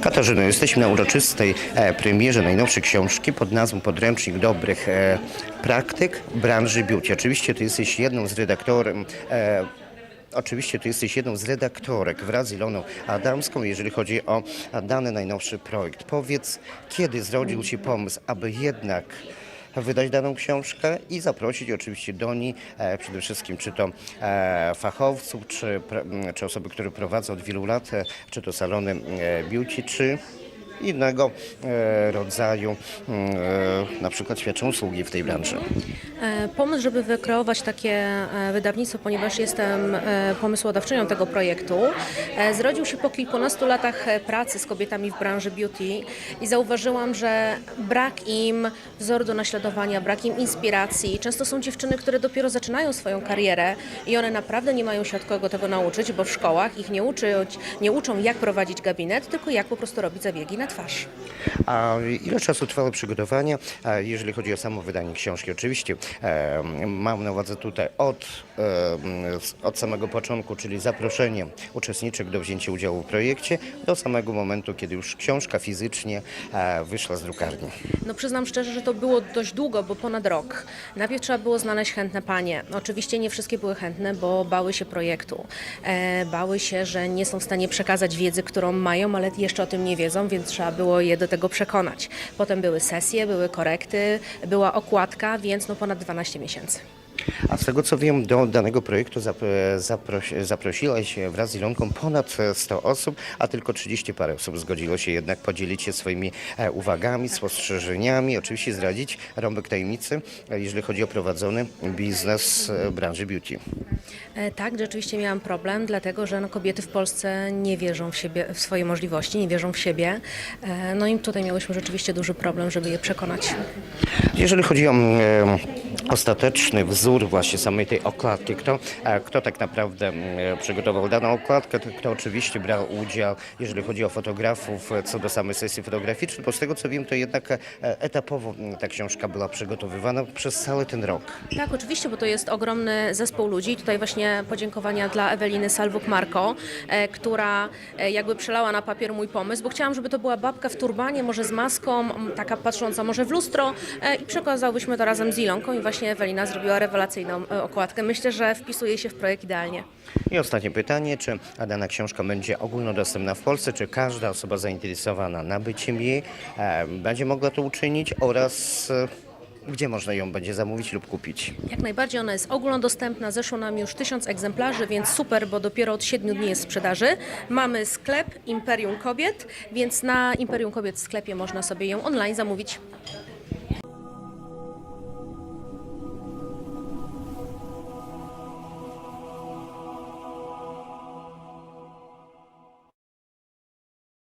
Katarzyno, jesteśmy na uroczystej e, premierze najnowszej książki pod nazwą Podręcznik dobrych e, praktyk branży beauty. Oczywiście ty jesteś jedną z redaktorem e, Oczywiście ty jesteś jedną z redaktorek wraz z Iloną Adamską, jeżeli chodzi o dany najnowszy projekt. Powiedz, kiedy zrodził się pomysł, aby jednak wydać daną książkę i zaprosić oczywiście do niej e, przede wszystkim czy to e, fachowców, czy, czy osoby, które prowadzą od wielu lat, e, czy to salony beauty, czy innego e, rodzaju mm, e, na przykład świadczą usługi w tej branży. E, Pomysł, żeby wykreować takie wydawnictwo, ponieważ jestem pomysłodawczynią tego projektu, zrodził się po kilkunastu latach pracy z kobietami w branży beauty i zauważyłam, że brak im wzoru do naśladowania, brak im inspiracji. Często są dziewczyny, które dopiero zaczynają swoją karierę i one naprawdę nie mają się od kogo tego nauczyć, bo w szkołach ich nie, uczy, nie uczą jak prowadzić gabinet, tylko jak po prostu robić zabiegi na twarz. A ile czasu trwały przygotowania, jeżeli chodzi o samo wydanie książki? Oczywiście mam na uwadze tutaj od, od samego początku, czyli zaproszenie uczestniczek do wzięcia udziału w projekcie, do samego momentu, kiedy już książka fizycznie e, wyszła z drukarni. No przyznam szczerze, że to było dość długo, bo ponad rok. Najpierw trzeba było znaleźć chętne panie. Oczywiście nie wszystkie były chętne, bo bały się projektu. E, bały się, że nie są w stanie przekazać wiedzy, którą mają, ale jeszcze o tym nie wiedzą, więc trzeba było je do tego przekonać. Potem były sesje, były korekty, była okładka, więc no ponad 12 miesięcy. A z tego co wiem, do danego projektu zap, zaprosi, zaprosiłaś wraz z Ilonką ponad 100 osób, a tylko 30 parę osób zgodziło się jednak podzielić się swoimi e, uwagami, spostrzeżeniami, oczywiście zdradzić rąbek tajemnicy, e, jeżeli chodzi o prowadzony biznes e, branży beauty. E, Tak, rzeczywiście miałam problem, dlatego że no, kobiety w Polsce nie wierzą w siebie, w swoje możliwości, nie wierzą w siebie. E, No i tutaj miałyśmy rzeczywiście duży problem, żeby je przekonać. Jeżeli chodzi o e, ostateczny wzór właśnie samej tej okładki, kto, kto tak naprawdę przygotował daną okładkę, to kto oczywiście brał udział, jeżeli chodzi o fotografów, co do samej sesji fotograficznej, bo z tego co wiem, to jednak e, etapowo ta książka była przygotowywana przez cały ten rok. Tak, oczywiście, bo to jest ogromny zespół ludzi. Tutaj właśnie podziękowania dla Eweliny Salwuk-Marko, e, która e, jakby przelała na papier mój pomysł, bo chciałam, żeby to była babka w turbanie, może z maską, taka patrząca może w lustro e, i przekazałyśmy to razem z Ilonką i właśnie Ewelina zrobiła rewelacyjną okładkę. Myślę, że wpisuje się w projekt idealnie. I ostatnie pytanie, czy dana książka będzie ogólnodostępna w Polsce, czy każda osoba zainteresowana nabyciem jej będzie mogła to uczynić oraz gdzie można ją będzie zamówić lub kupić? Jak najbardziej ona jest ogólnodostępna, zeszło nam już tysiąc egzemplarzy, więc super, bo dopiero od 7 dni jest sprzedaży. Mamy sklep Imperium Kobiet, więc na Imperium Kobiet w sklepie można sobie ją online zamówić.